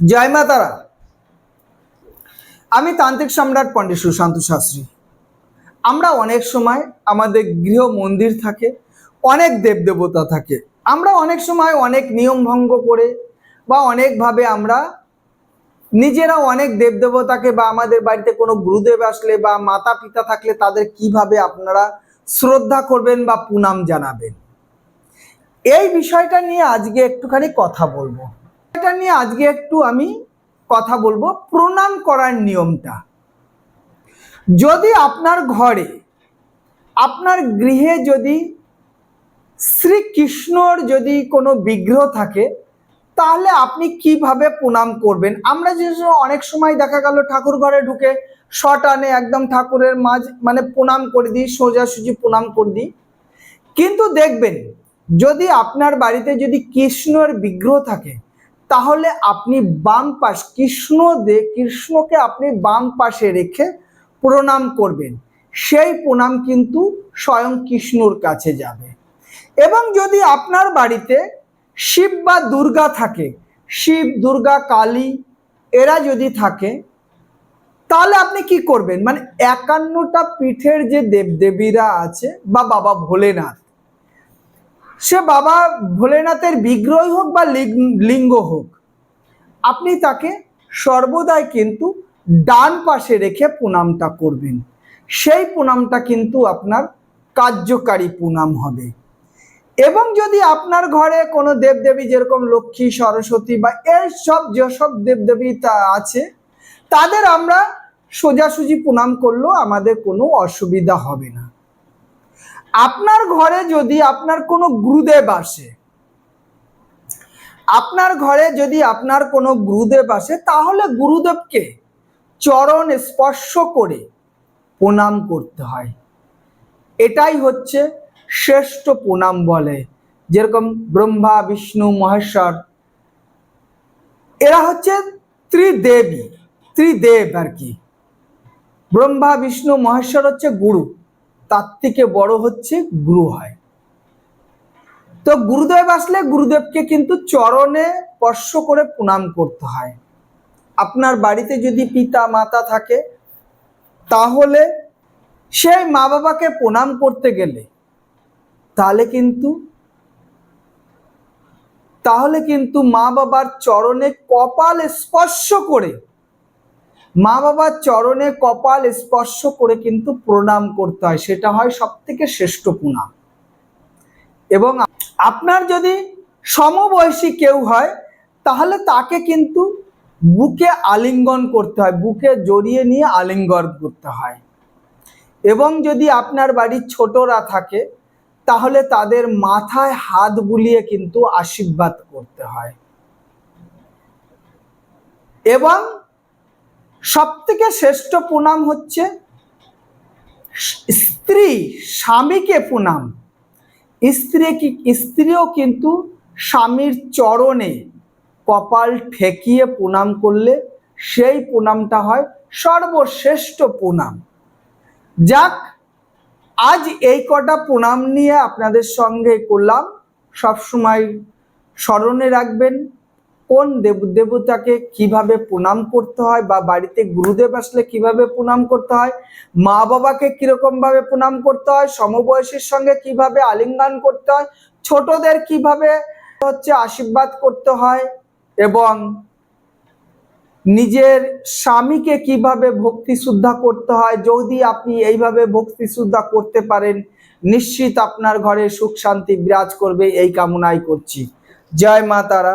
জয় মা তারা। আমি তান্ত্রিক সম্রাট পণ্ডিত সুশান্ত শাস্ত্রী। আমরা অনেক সময় আমাদের গৃহ মন্দির থাকে, অনেক দেবদেবতা থাকে। আমরা অনেক সময় অনেক নিয়ম ভঙ্গ করে বা অনেকভাবে আমরা নিজেরা অনেক দেবদেবতাকে বা আমাদের বাড়িতে কোনো গুরুদেব আসলে বা মাতা পিতা থাকলে তাদের কীভাবে আপনারা শ্রদ্ধা করবেন বা পুনাম জানাবেন। এই বিষয়টা নিয়ে আজকে একটুখানি কথা বলব। এটা নিয়ে আজকে একটু আমি কথা বলব, প্রণাম করার নিয়মটা। যদি আপনার ঘরে, আপনার গৃহে যদি শ্রীকৃষ্ণর যদি কোনো বিগ্রহ থাকে, তাহলে আপনি কীভাবে প্রণাম করবেন? আমরা যে অনেক সময় দেখা গেল ঠাকুর ঘরে ঢুকে শট আনে, একদম ঠাকুরের মাঝ মানে প্রণাম করে দিই, সোজাসুজি প্রণাম করে দিই। কিন্তু দেখবেন, যদি আপনার বাড়িতে যদি কৃষ্ণর বিগ্রহ থাকে তাহলে আপনি বাম পাশ কৃষ্ণ দে কৃষ্ণকে আপনি বাম পাশে রেখে প্রণাম করবেন। সেই প্রণাম কিন্তু স্বয়ং কৃষ্ণর কাছে যাবে। এবং যদি আপনার বাড়িতে শিব বা দুর্গা থাকে, শিব, দুর্গা, কালী এরা যদি থাকে, তাহলে আপনি কি করবেন? মানে একান্নটা পীঠের যে দেবদেবীরা আছে বা বাবা ভোলেনাথ সে বাবা ভোলেনাথের বিগ্রহ হোক বা লিঙ্গ হোক, আপনি তাকে সর্বদাই কিন্তু ডান পাশে রেখে প্রণামটা করবেন। সেই প্রণামটা কিন্তু আপনার কার্যকারী প্রণাম হবে। এবং যদি আপনার ঘরে কোনো দেবদেবী যেরকম লক্ষ্মী, সরস্বতী বা এই সব যেসব দেবদেবী তা আছে, তাদের আমরা সোজাসুজি প্রণাম করলেও আমাদের কোনো অসুবিধা হবে না। আপনার ঘরে যদি আপনার কোনো গুরুদেব আসে, আপনার ঘরে যদি আপনার কোনো গুরুদেব আসে, তাহলে গুরুদেবকে চরণ স্পর্শ করে প্রণাম করতে হয়। এটাই হচ্ছে শ্রেষ্ঠ প্রণাম বলে। যেরকম ব্রহ্মা, বিষ্ণু, মহেশ্বর, এরা হচ্ছে ত্রিদেবী, ত্রিদেব আর কি। ব্রহ্মা, বিষ্ণু, মহেশ্বর হচ্ছে গুরু। তার থেকে বড় হচ্ছে গুরু হয়। তো গুরুদেব আসলে গুরুদেবকে কিন্তু চরণে স্পর্শ করে প্রণাম করতে হয়। আপনার বাড়িতে যদি পিতা, মাতা থাকে, তাহলে সেই মা বাবাকে প্রণাম করতে গেলে তাহলে কিন্তু তাহলে কিন্তু মা বাবার চরণে কপাল স্পর্শ করে মা বাবার চরণে কপাল স্পর্শ করে কিন্তু প্রণাম করতে হয়, সেটা হয় সব থেকে শ্রেষ্ঠ প্রণাম এবং আপনার যদি সমবয়সী কেউ হয়, তাহলে তাকে কিন্তু বুকে আলিঙ্গন করতে হয়, বুকে জড়িয়ে নিয়ে আলিঙ্গন করতে হয়। এবং যদি আপনার বাড়ির ছোটরা থাকে, তাহলে তাদের মাথায় হাত বুলিয়ে কিন্তু আশীর্বাদ করতে হয়। এবং সবথেকে শ্রেষ্ঠ প্রণাম হচ্ছে স্ত্রী, স্বামীকে প্রণাম স্ত্রী কি, স্ত্রীও কিন্তু স্বামীর চরণে কপাল ঠেকিয়ে প্রণাম করলে সেই প্রণামটা হয় সর্বশ্রেষ্ঠ প্রণাম যাক, আজ এই কটা প্রণাম নিয়ে আপনাদের সঙ্গে করলাম। সবসময় স্মরণে রাখবেন। কোন দেব দেবতাকে কীভাবে প্রণাম করতে হয় বা বাড়িতে গুরুদেব আসলে কীভাবে প্রণাম করতে হয়, মা বাবাকে কীরকম ভাবে প্রণাম করতে হয়, সমবয়সীর সঙ্গে কীভাবে আলিঙ্গন করতে হয়, ছোটদের কীভাবে হচ্ছে আশীর্বাদ করতে হয় এবং নিজের স্বামীকে কীভাবে ভক্তি শুদ্ধা করতে হয়, যদি আপনি এইভাবে ভক্তি শুদ্ধা করতে পারেন, নিশ্চিত আপনার ঘরে সুখ শান্তি বিরাজ করবে, এই কামনাই করছি। জয় মা তারা।